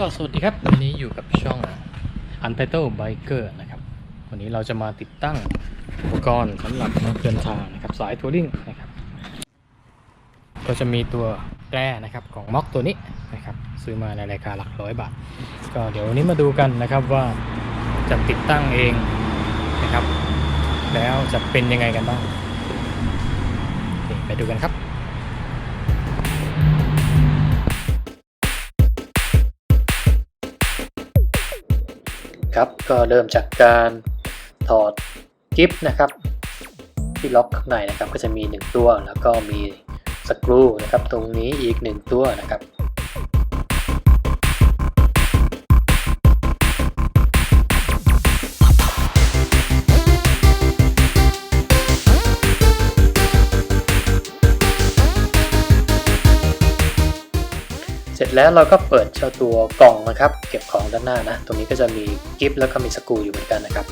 ก็สวัสดีครับ วันนี้อยู่กับช่อง Untitled Biker นะครับ วันนี้เราจะมาติดตั้งอุปกรณ์สำหรับนักเดินทางนะครับสายทัวริงนะครับ ก็จะมีตัวแตรนะครับของม็อกตัวนี้นะครับ ซื้อมาในราคาหลักร้อยบาท ก็เดี๋ยววันนี้มาดูกันนะครับว่าจะติดตั้งเองนะครับ แล้วจะเป็นยังไงกันบ้างไปดูกันครับ ครับ ก็เริ่มจากการถอดกิฟนะครับ ที่ล็อกข้างในนะครับ ก็จะมี 1 ตัว แล้วก็มีสกรูนะครับ ตรงนี้อีก 1 ตัวนะครับ แล้วเราก็เปิดเจ้าตัวกล่องนะครับ เก็บของด้านหน้านะ ตรงนี้ก็จะมีกิฟต์แล้วก็มีสกูอยู่เหมือนกันนะครับ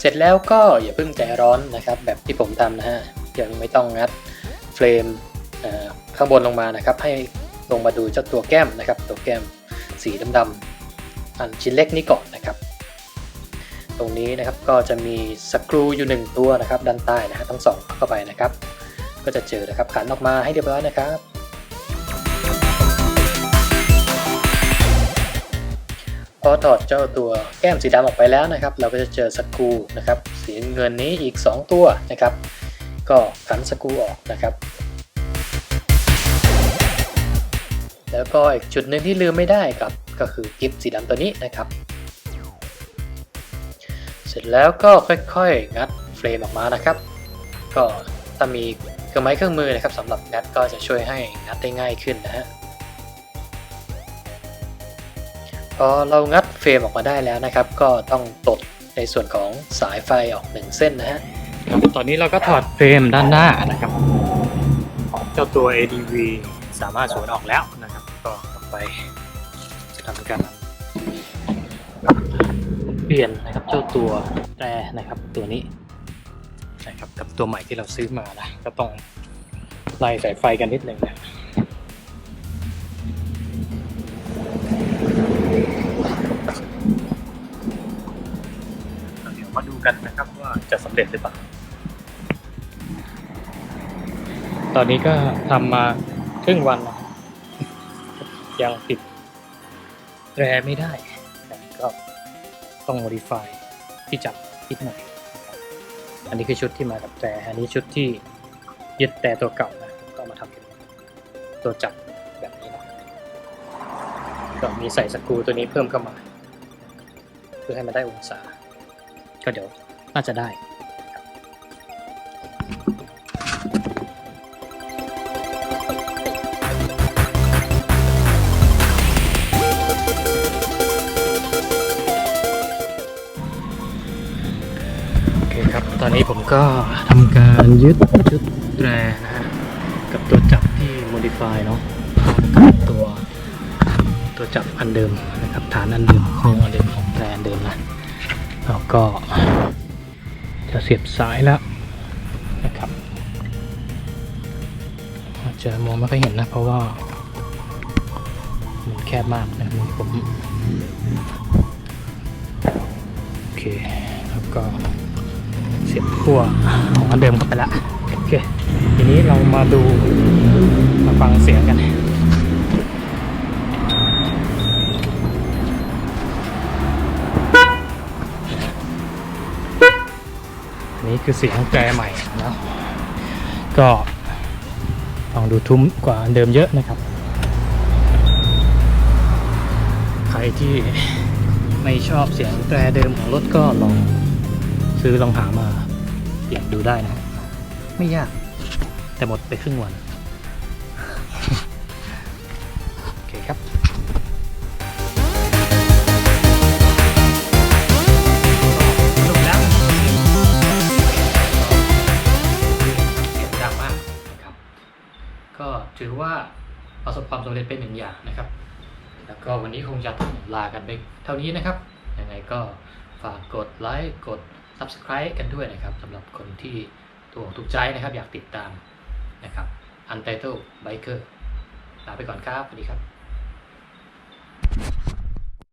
เสร็จแล้วก็อย่าเพิ่งใจร้อนนะครับ แบบที่ผมทำนะฮะยังไม่ต้องงัดเฟรมข้างบนลงมานะครับ ให้ลงมาดูเจ้าตัวแก้มนะครับ ตัวแก้มสีดำๆอันชิ้นเล็กนี้ก่อนนะครับ ตรงนี้นะครับก็จะมีสกรูอยู่หนึ่งตัวนะครับด้านใต้นะฮะต้งสองเข้าไปนะครับ ก็จะเจอนะครับขันออกมาให้เรียบร้อยนะครับ พอถอดเจ้าตัวแก้มสีดำออกไปแล้วนะครับ เราก็จะเจอสกรูนะครับสีเงินนี้อีก 2 ตัวนะครับ ก็ขันสกรูออกนะครับแล้วก็อีกจุดหนึ่งที่ลืมไม่ได้ครับก็คือกิฟต์สีดำตัวนี้นะครับ เสร็จแล้วก็ค่อยๆ งัดเฟรมออกมานะครับ ก็ถ้ามีเครื่องไม้เครื่องมือนะครับสำหรับงัดก็จะช่วยให้งัดได้ง่ายขึ้นนะฮะพอเรางัดเฟรมออกมาได้แล้วนะครับ ก็ต้องตดในส่วนของสายไฟออกหนึ่งเส้นนะฮะตอนนี้เราก็ถอดเฟรมด้านหน้านะครับของเจ้าตัว ADV สามารถสวนออกแล้วนะครับ ก็ต่อไปจะทำการ เปลี่ยนนะครับเจ้าตัวแตรนะครับตัวนี้นะครับกับตัวใหม่ที่เราซื้อมานะก็ต้องไล่สายไฟกันนิดหนึ่งนะเดี๋ยวมาดูกันนะครับว่าจะสำเร็จหรือเปล่า ตอนนี้ก็ทำมาครึ่งวันแล้วยังติดแรไม่ได้ ต้อง modify ที่จับนิดหน่อย อันนี้คือชุดที่มากับแต่ อันนี้ชุดที่ยึดแต่ตัวเก่านะก็มาทำเป็นตัวจับแบบนี้นะก็มีใส่สกูตัวนี้เพิ่มเข้ามา เพื่อให้มันได้องศา ก็เดี๋ยวน่าจะได้ ตอนนี้ผมก็ทำการยึดชุดแตรนะฮะกับตัวจับที่ modify เนาะกับตัวตัวจับอันเดิมนะครับฐานอันเดิมของอันเดิมของแตรอันเดิมนะแล้วก็จะเสียบสายแล้วนะครับอาจจะมองไม่ค่อยเห็นนะ เพราะว่ามันแคบมากนะมือผมโอเคแล้วก็ สียบขั้วของอันเดิมเข้าไปละโอเคทีนี้เรามาดูมาฟังเสียงกันนนี้คือเสียงแตรใหม่นะก็ลองดูทุ้มกว่าเดิมเยอะนะครับ ใครที่ไม่ชอบเสียงแตรเดิมของรถก็ลอง ซื้อลองหามาเปลี่ยนดูได้นะครับไม่ยาก แต่หมดไปครึ่งวัน โอเคครับสรุปแล้วเสียงดังมากนะครับ ก็ถือว่าประสบความสำเร็จเป็นหนึ่งอย่างนะครับ แล้วก็วันนี้คงจะต้องลากันไปเท่านี้นะครับ ยังไงก็ฝากกดไลค์ กด Subscribe กันด้วยนะครับสำหรับคนที่ตัวถูกใจนะครับ อยากติดตามนะครับ Untitled Biker ลาไปก่อนครับสวัสดีครับ